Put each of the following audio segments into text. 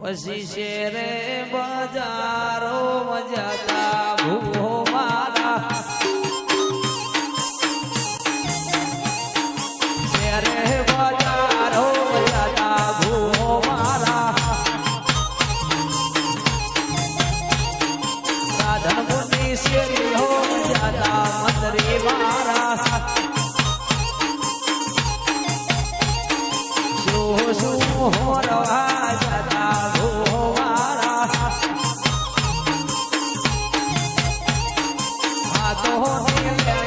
પછી શેરે બજારો મજાતા ભૂહો મારા. શેરે Oh, yeah.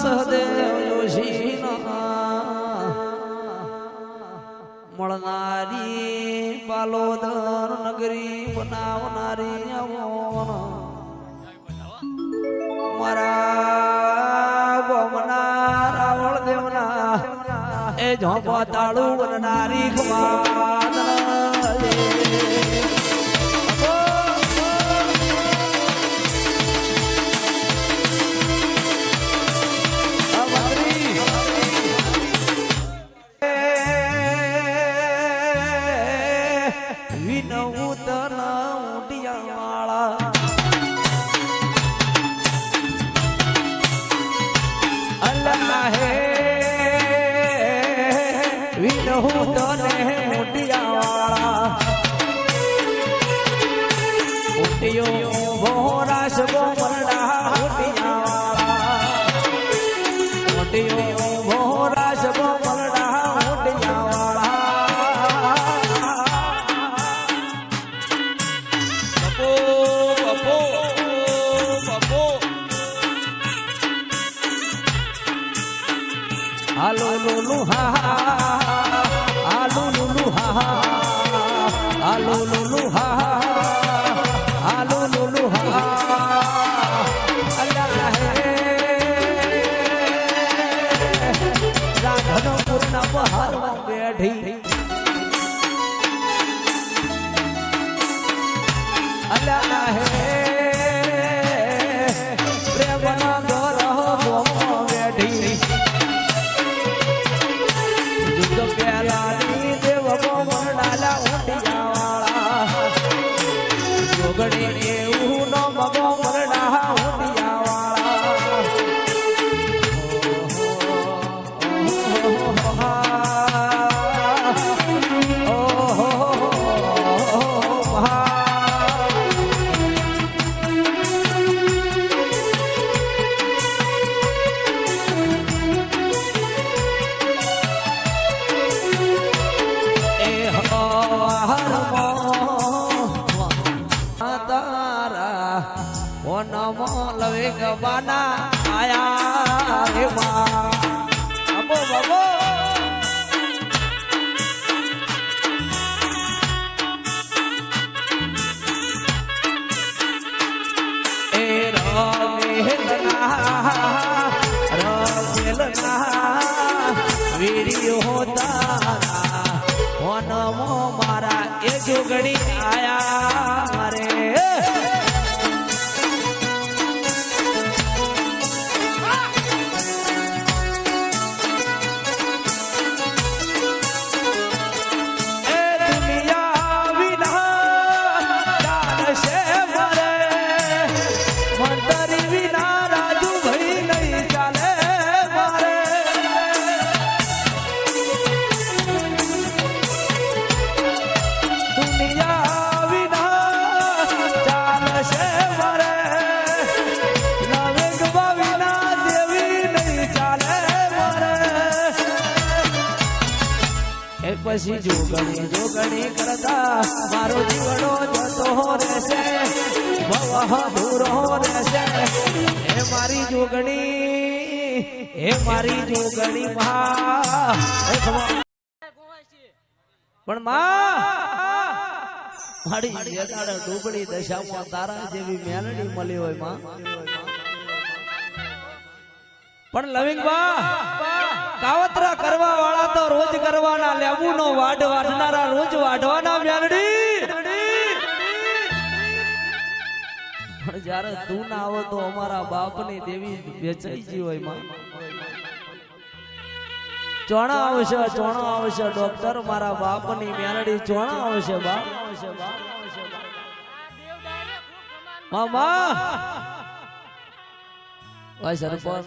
સહદેવ જોશીના મળનારી પાલોદર નગરી બનાવનારી અમોન મારા ગોમના રાવળ દેવના, એ ઝોંપા તાળું બનનારી કમાન હે વિનહુ તને મોટિયાવાળા મોટિયો હાલો લુલુ હા લવે ગબાના આયા રે બાબો બાબો એ રમેલના રમેલના વીડિયો તારા ઓનમો મારા એ જોગડી આયા. એ પછી જોગણી જોગણી કરતા મારો જીવડો જતો રહેશે ભવ ભૂરો રહેશે એ મારી જોગણી એ મારી જોગણી માં પણ મારી જેદાડે ડૂબડી દશામાં તારા જેવી મેલડી મળી હોય, માં. પણ લવિંગ બા કાવતરા કરવા વાળા તો રોજ કરવાના લેવું નો વાઢ વાઢનારા રોજ વાઢવાના મેલડી પણ જ્યારે તું ના આવો તો અમારા બાપની દેવી વેચાઈ ગઈ હોયમાં. ચોણા આવશે ચોણા આવશે ડોક્ટર મારા બાપની મેલડી ચોણા આવશે બાપ મામા. ભાઈ સરપંચ.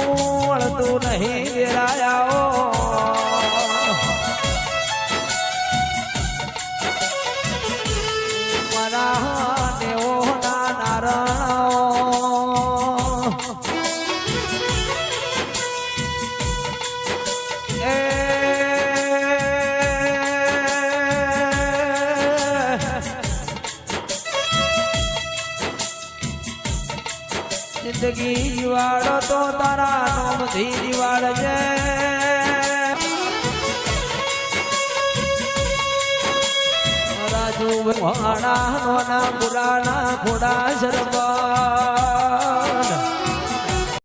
જિંદગી જીવાડો તો તારા નોમથી જીવાડજે રાજુ વાણા નોના પુરાણા ઘોડા શરબા